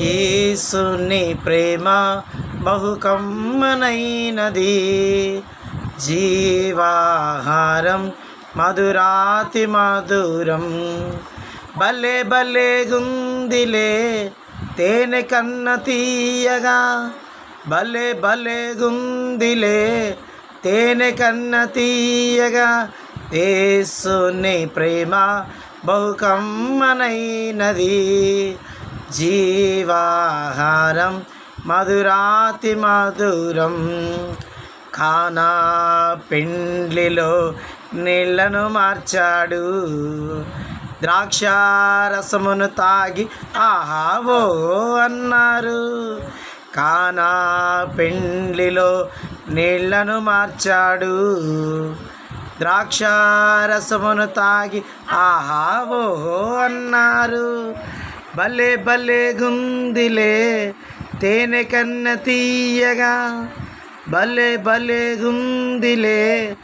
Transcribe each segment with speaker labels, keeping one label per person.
Speaker 1: యేసుని ప్రేమ బహుకమ్మనైనది. జీవాహారం మధురాతి మధురం. భలే భలే గుందిలే తేనె కన్న తీయగా. భలే భలే గుందిలే తేనె కన్న తీయగా. ఏసుని ప్రేమ బహుకమ్మనైనది. జీవాహారం మధురాతి మధురం. కానా పెండ్లిలో నీళ్ళను మార్చాడు. ద్రాక్షారసమును తాగి ఆహావో అన్నారు. కానా పెండ్లిలో నీళ్ళను మార్చాడు. ద్రాక్షారసమును తాగి ఆహావో అన్నారు. భలే భలే గుందిలే తేనె కన్న తీయగా. భలే భలే గుందిలే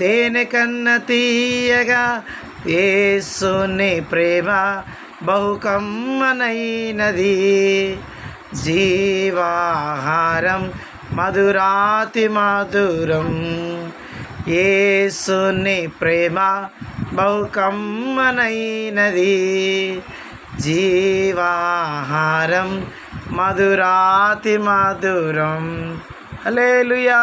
Speaker 1: తేనె కన్న తీయగా. ఏసుని ప్రేమ బహుకమ్మనైనది. జీవాహారం మధురాతి మధురం. ఏసుని ప్రేమ బహుకమ్మనైనది. జీవాహారం మధురాతి మధురం. అలేలుయా